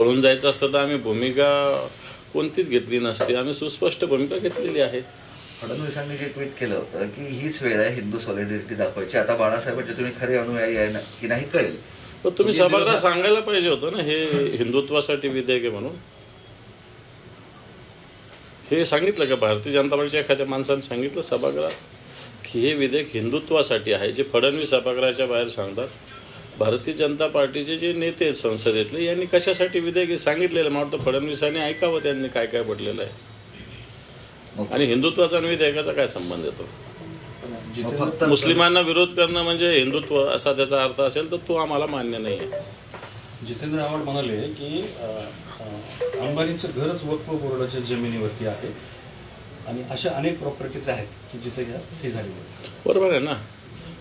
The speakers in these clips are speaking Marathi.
पळून जायचं असतं तर आम्ही भूमिका कोणतीच घेतली नसती. आम्ही सुस्पष्ट भूमिका घेतलेली आहे. फडणवीसांनी जे ट्विट केलं होतं की हीच वेळ आहे हिंदू सॉलिडिरिटी दाखवायची. आता बाळासाहेबांचे तुम्ही खरे अनुयायी आहे ना की नाही कळेल? पण तुम्ही सभागृहात सांगायला पाहिजे होतं ना हे हिंदुत्वासाठी विधेयक आहे म्हणून. हे सांगितलं का? भारतीय जनता पार्टीच्या एखाद्या माणसाने सांगितलं सभागृहात की हे विधेयक हिंदुत्वासाठी आहे. जे फडणवीस सभागृहाच्या बाहेर सांगतात भारतीय जनता पार्टीचे जे नेते आहेत संसदेतले यांनी कशासाठी विधेयक सांगितलेलं? मला वाटतं फडणवीसांनी ऐकावं त्यांनी काय काय पडलेलं आहे. आणि हिंदुत्वाचा आणि विधेयकाचा काय संबंध येतो मुस्लिमांना विरोध करणं म्हणजे हिंदुत्व असा त्याचा अर्थ असेल तर तो आम्हाला मान्य नाही आहे. जितेंद्र आव्हाड म्हणाले की अंबानीचं घरच वक्फ बोर्डाच्या जमिनीवरती आहे आणि अशा अनेक प्रॉपर्टीज आहेत की जिथे घ्या हे झाली बरोबर आहे ना?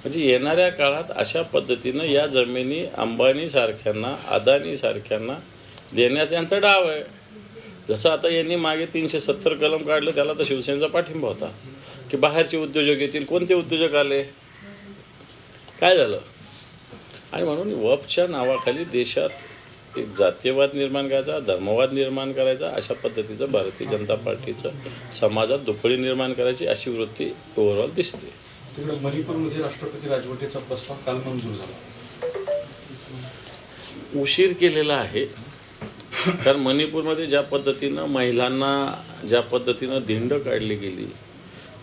म्हणजे येणाऱ्या काळात अशा पद्धतीनं या जमिनी अंबानीसारख्यांना अदानीसारख्यांना देण्यात देण्याचा यांचा डाव आहे. जसं आता यांनी मागे तीनशे सत्तर कलम काढलं त्याला तर शिवसेनेचा पाठिंबा होता. की बाहेरचे उद्योजक येतील कोणते उद्योजक आले? काय झालं? आणि म्हणून वफच्या नावाखाली देशात एक जातीयवाद निर्माण करायचा धर्मवाद निर्माण करायचा अशा पद्धतीचं भारतीय जनता पार्टीचं समाजात दुफळी निर्माण करायची अशी वृत्ती ओव्हरऑल दिसते. तिकडे मणिपूरमध्ये राष्ट्रपती राजवटीचा प्रस्ताव काल मंजूर झाला. उशीर केलेला आहे. कारण मणिपूरमध्ये ज्या पद्धतीनं महिलांना ज्या पद्धतीनं धिंड काढली गेली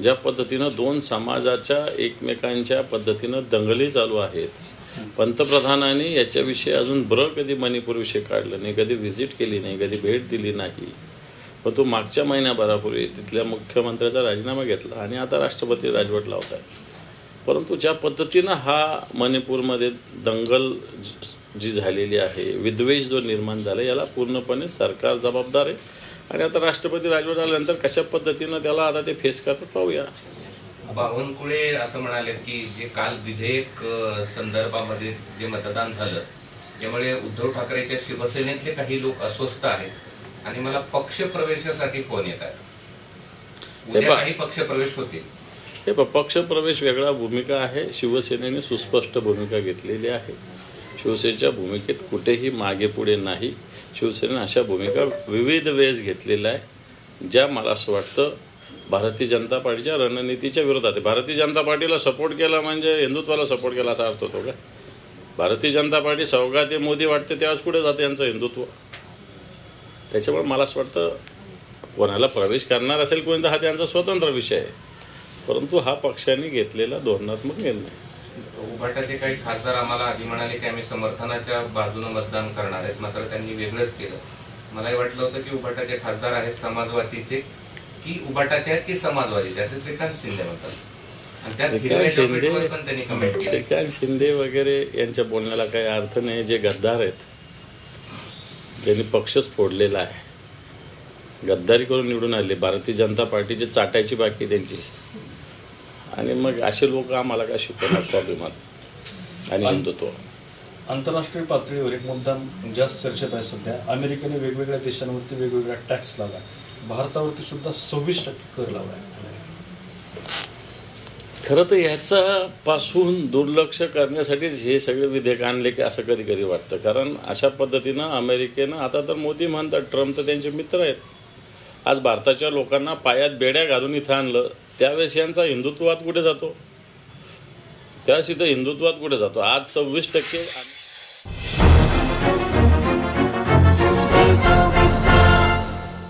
ज्या पद्धतीनं दोन समाजाच्या एकमेकांच्या पद्धतीनं दंगली चालू आहेत पंतप्रधानांनी याच्याविषयी अजून ब्र कधी मणिपूरविषयी काढलं नाही कधी व्हिजिट केली नाही कधी भेट दिली नाही. पण तो मागच्या महिन्याभरापूर्वी तिथल्या मुख्यमंत्र्याचा राजीनामा घेतला आणि आता राष्ट्रपती राजवट लावत आहे परंतु ज्या पद्धतीनं हा मणिपूरमध्ये दंगल ज- झालेली आहे विद्वेष जो निर्माण झाला याला पूर्णपणे सरकार जबाबदार आहे. आणि आता राष्ट्रपती राजवट आल्यानंतर कशा पद्धतीनं त्याला आता ते फेस करतात पाहूया. बावनकुळे असं म्हणाले की जे काल विधेयक संदर्भामध्ये जे मतदान झालं त्यामुळे उद्धव ठाकरेच्या शिवसेनेतले काही लोक अस्वस्थ आहेत. आणि मला पक्ष प्रवेशासाठी फोन येत आहे. उद्या. काही पक्ष प्रवेश होतील. हे प- पक्षप्रवेश वेगळा भूमिका आहे. शिवसेनेने सुस्पष्ट भूमिका घेतलेली आहे. शिवसेनेच्या भूमिकेत कुठेही मागे पुढे नाही. शिवसेनेने अशा भूमिका विविध वेळेस घेतलेल्या आहे. ज्या मला असं वाटतं भारतीय जनता पार्टीच्या रणनीतीच्या विरोधात आहे. भारतीय जनता पार्टीला सपोर्ट केला म्हणजे हिंदुत्वाला सपोर्ट केला असा अर्थ होतो का? भारतीय जनता पार्टी सौगाते मोदी वाटते तेव्हाच कुठे जाते यांचं हिंदुत्व? त्याच्यामुळे मला असं वाटतं कोणाला प्रवेश करणार असेल कोणी तर हा त्यांचा स्वतंत्र विषय आहे. परंतु हा पक्षाने घेतलेला धोरणात्मक निर्णय. उभाटाचे काही खासदार आम्हाला आधी म्हणाले की आम्ही समर्थनाच्या बाजूने मतदान करणार आहेत. मात्र त्यांनी वेगळंच केलं. मलाही वाटलं होतं की उभाटाचे खासदार आहेत समाजवादीचे. की उभाटाचे आहेत की समाजवादीचे? असे श्रीकांत शिंदे म्हणतात. श्रीकांत शिंदे वगैरे यांच्या बोलण्याला काही अर्थ नाही. जे गद्दार आहेत ज्यांनी पक्षच फोडलेला आहे गद्दारी करून निवडून आले. भारतीय जनता पार्टीची चाटायची बाकी त्यांची. आणि मग असे लोक आम्हाला काय शिकवणार स्वाभिमान आणि हिंदुत्व. आंतरराष्ट्रीय पातळीवर एक मुद्दा जास्त चर्चेत आहे सध्या. अमेरिकेने वेगवेगळ्या देशांवरती वेगवेगळा टॅक्स लावला भारतावरती सुद्धा सव्वीस टक्के कर लावला खरं तर ह्याचापासून दुर्लक्ष करण्यासाठीच हे सगळे विधेयक आणले की असं कधी कधी वाटतं. कारण अशा पद्धतीनं अमेरिकेनं आता तर मोदी म्हणतात ट्रम्प तर त्यांचे मित्र आहेत. आज भारताच्या लोकांना पायात बेड्या घालून इथं आणलं. त्यावेळेस यांचा हिंदुत्वात कुठे जातो? त्यावेळेस इथं हिंदुत्वात कुठे जातो? आज सव्वीस टक्के